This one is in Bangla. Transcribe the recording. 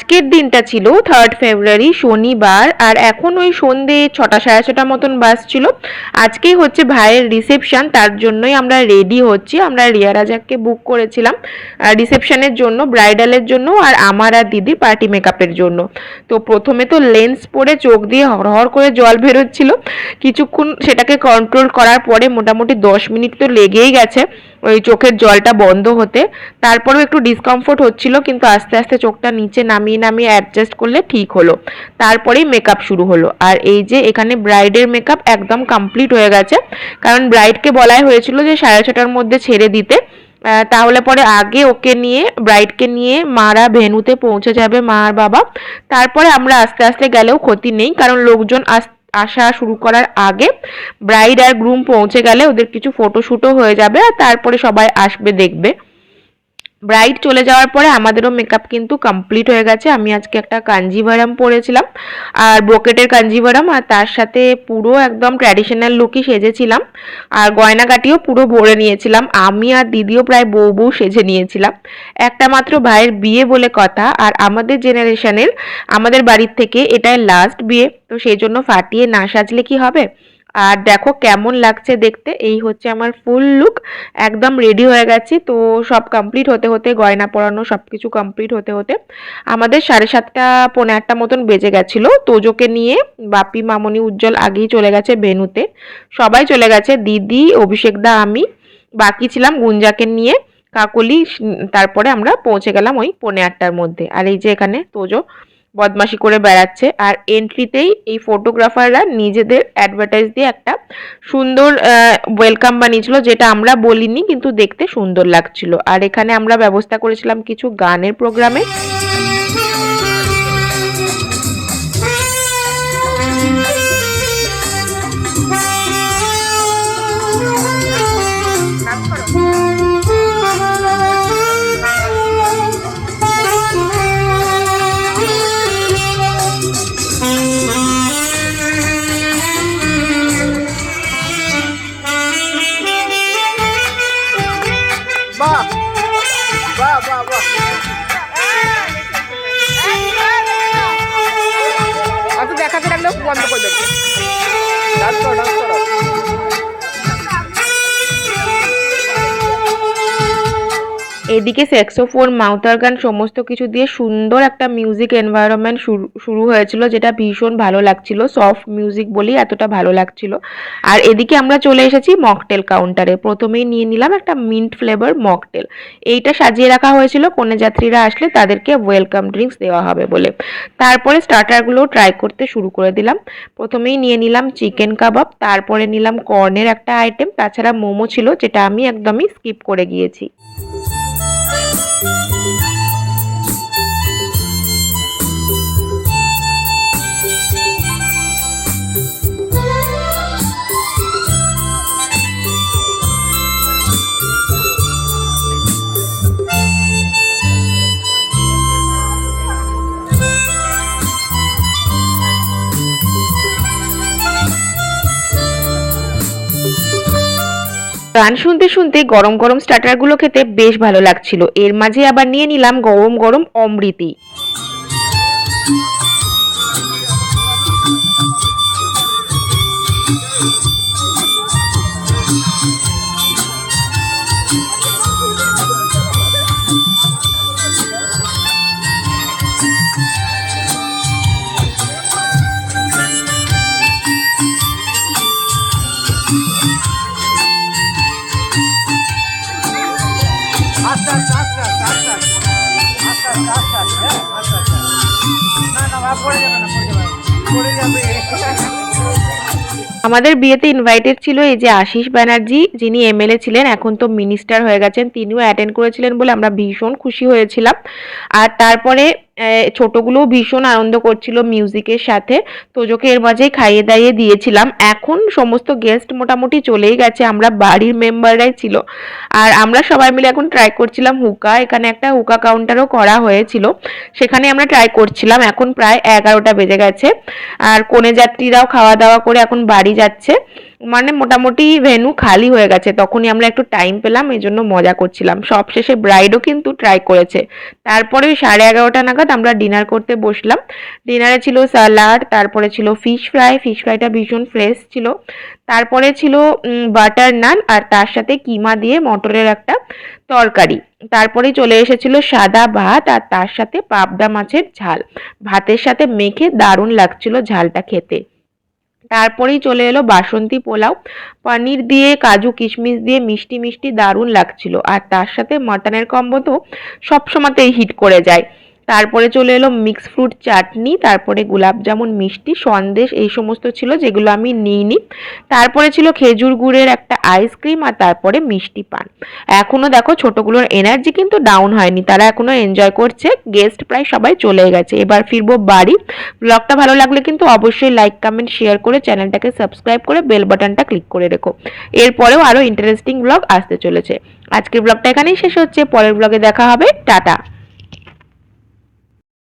আজকের দিনটা ছিল থার্ড ফেব্রুয়ারি শনিবার, আর এখন ওই সন্ধে ছটা, সাড়ে ছটা মতন বাজছিল আজকেই হচ্ছে ভাইয়ের রিসেপশন তার জন্যই আমরা রেডি হচ্ছি। আমরা রিয়া রাজাককে বুক করেছিলাম রিসেপশানের জন্য ব্রাইডালের জন্য, আর আমার আর দিদির পার্টি মেকআপের জন্য। তো প্রথমে তো লেন্স পরে চোখ দিয়ে হরহর করে জল বেরোচ্ছিল। কিছুক্ষণ সেটাকে কন্ট্রোল করার পরে মোটামুটি দশ মিনিট তো লেগেই গেছে ওই চোখের জলটা বন্ধ হতে। তারপরেও একটু ডিসকমফোর্ট হচ্ছিল, কিন্তু আস্তে আস্তে চোখটা নিচে নামিয়ে নামিয়ে অ্যাডজাস্ট করলে ঠিক হলো। তারপরেই মেকআপ শুরু হলো। আর এই যে এখানে ব্রাইডের মেকআপ একদম কমপ্লিট হয়ে গেছে। কারণ ব্রাইডকে বলাই হয়েছিল যে সাড়ে ছটার মধ্যে ছেড়ে দিতে। তাহলে পরে আগে ওকে নিয়ে ব্রাইডকে নিয়ে মারা ভেনুতে পৌঁছে যাবে মা আর বাবা। তারপরে আমরা আস্তে আস্তে গেলেও ক্ষতি নেই। কারণ লোকজন আস, আসা শুরু করার আগে ব্রাইড আর গ্রুম পৌঁছে গেলে ওদের কিছু ফটোশ্যুটও হয়ে যাবে। আর তারপরে সবাই আসবে, দেখবে। ব্রাইড চলে যাওয়ার পরে আমাদেরও মেকআপ কিন্তু কমপ্লিট হয়ে গেছে। আমি আজকে একটা কাঞ্জিভারাম পরেছিলাম, আর ব্রোকেটের কাঞ্জিভারাম আর তার সাথে পুরো একদম ট্র্যাডিশনাল লুকই সেজেছিলাম। আর গয়নাগাটিও পুরো ভরে নিয়েছিলাম। আমি আর দিদিও প্রায় বউ বউ সেজে নিয়েছিলাম। একটা মাত্র ভাইয়ের বিয়ে বলে কথা, আর আমাদের জেনারেশনের আমাদের বাড়ির থেকে এটাই লাস্ট বিয়ে। তো সেই জন্য ফাটিয়ে না সাজলে কি হবে? আর দেখো কেমন লাগছে দেখতে। এই হচ্ছে আমার ফুল লুক একদম রেডি হয়ে গেছি। তো সব কমপ্লিট হতে হতে, গয়না পরানো সব কিছু কমপ্লিট হতে হতে, আমাদের সাড়ে সাতটা, পৌনে আটটা মতন বেজে গেছিল। তোজোকে নিয়ে বাপি, মামনি, উজ্জ্বল আগেই চলে গেছে ভেনুতে সবাই চলে গেছে, দিদি, অভিষেক দা, আমি। বাকি ছিলাম গুঞ্জাকে নিয়ে, কাকলি তারপরে আমরা পৌঁছে গেলাম ওই পৌনে আটটার মধ্যে। আর এই যে এখানে তোজো বদমাশি করে বেড়াচ্ছে। আর এন্ট্রিতেই এই ফটোগ্রাফাররা নিজেদের অ্যাডভার্টাইজ দিয়ে একটা সুন্দর ওয়েলকাম বানিয়েছিল, যেটা আমরা বলিনি, কিন্তু দেখতে সুন্দর লাগছিল। আর এখানে আমরা ব্যবস্থা করেছিলাম কিছু গানের প্রোগ্রামে বাহ বাহ বাহ। অত দেখাতে লাগলেও বন্ধ করে দেবে। ডান্স করো ডান্স করো। এদিকে স্যাক্সোফোন মাউথ অর্গান সমস্ত কিছু দিয়ে সুন্দর একটা মিউজিক এনভায়রনমেন্ট শুরু শুরু হয়েছিল, যেটা ভীষণ ভালো লাগছিল সফট মিউজিক বলেই এতটা ভালো লাগছিল। আর এদিকে আমরা চলে এসেছি মকটেল কাউন্টারে প্রথমেই নিয়ে নিলাম একটা মিন্ট ফ্লেভার মকটেল এইটা সাজিয়ে রাখা হয়েছিল, কনে যাত্রীরা আসলে তাদেরকে ওয়েলকাম ড্রিঙ্কস দেওয়া হবে বলে। তারপরে স্টার্টারগুলো ট্রাই করতে শুরু করে দিলাম। প্রথমেই নিয়ে নিলাম চিকেন কাবাব তারপরে নিলাম কর্নের একটা আইটেম তাছাড়া মোমো ছিল, যেটা আমি একদমই স্কিপ করে গিয়েছি। গান শুনতে শুনতে গরম গরম স্টার্টারগুলো খেতে বেশ ভালো লাগছিল। এর মাঝে আবার নিয়ে নিলাম গরম গরম অমৃতি। আমাদের বিয়েতে ইনভাইটেড ছিল এই যে আশিস ব্যানার্জি, যিনি এমএলএ ছিলেন, এখন তো মিনিস্টার হয়ে গেছেন, তিনিও অ্যাটেন্ড করেছিলেন বলে আমরা ভীষণ খুশি হয়েছিলাম। আর তারপরে ছোটগুলোও ভীষণ আনন্দ করছিল মিউজিকের সাথে। তোজোকে এর মাঝেই খাইয়ে দাইয়ে দিয়েছিলাম। এখন সমস্ত গেস্ট মোটামুটি চলেই গেছে, আমরা বাড়ির মেম্বাররাই ছিল। আর আমরা সবাই মিলে এখন ট্রাই করছিলাম হুকা। এখানে একটা হুকা কাউন্টারও করা হয়েছিল। সেখানে আমরা ট্রাই করছিলাম। এখন প্রায় এগারোটা বেজে গেছে। আর কনে যাত্রীরাও খাওয়া দাওয়া করে এখন বাড়ি যাচ্ছে। মানে মোটামুটি ভেনু খালি হয়ে গেছে। তখনই আমরা একটু টাইম পেলাম, এই জন্য মজা করছিলাম। সব শেষে ব্রাইডও কিন্তু ট্রাই করেছে। তারপরে ওই সাড়ে এগারোটা নাগাদ আমরা ডিনার করতে বসলাম। ডিনারে ছিল স্যালাড তারপরে ছিল ফিশ ফ্রাই ফিশ ফ্রাইটা ভীষণ ফ্রেশ ছিল। তারপরে ছিল বাটার নান আর তার সাথে কিমা দিয়ে মটরের একটা তরকারি। তারপরে চলে এসেছিল সাদা ভাত আর তার সাথে পাবদা মাছের ঝাল। ভাতের সাথে মেখে দারুণ লাগছিল ঝালটা খেতে। তারপরেই চলে এলো বাসন্তী পোলাও। পনির দিয়ে, কাজু কিশমিশ দিয়ে মিষ্টি মিষ্টি দারুণ লাগছিল। আর তার সাথে মাটনের কম্বো তো সবসময়তেই হিট করে যায়। তারপরে চলে এলো মিক্স ফ্রুট চাটনি, তারপরে গোলাপ জামুন, মিষ্টি, সন্দেশ, এই সমস্ত ছিল যেগুলো আমি নিইনি। তারপরে ছিল খেজুর গুড়ের একটা আইসক্রিম আর তারপরে মিষ্টি পান। এখনও দেখো ছোটগুলোর এনার্জি কিন্তু ডাউন হয়নি, তারা এখনও এনজয় করছে গেস্ট প্রায় সবাই চলে গেছে। এবার ফিরবো বাড়ি। ব্লগটা ভালো লাগলে কিন্তু অবশ্যই লাইক কমেন্ট শেয়ার করে চ্যানেলটাকে সাবস্ক্রাইব করে বেল বাটনটা ক্লিক করে রেখো। এরপরেও আরও ইন্টারেস্টিং ব্লগ আসতে চলেছে। আজকের ব্লগটা এখানেই শেষ হচ্ছে, পরের ব্লগে দেখা হবে। টাটা!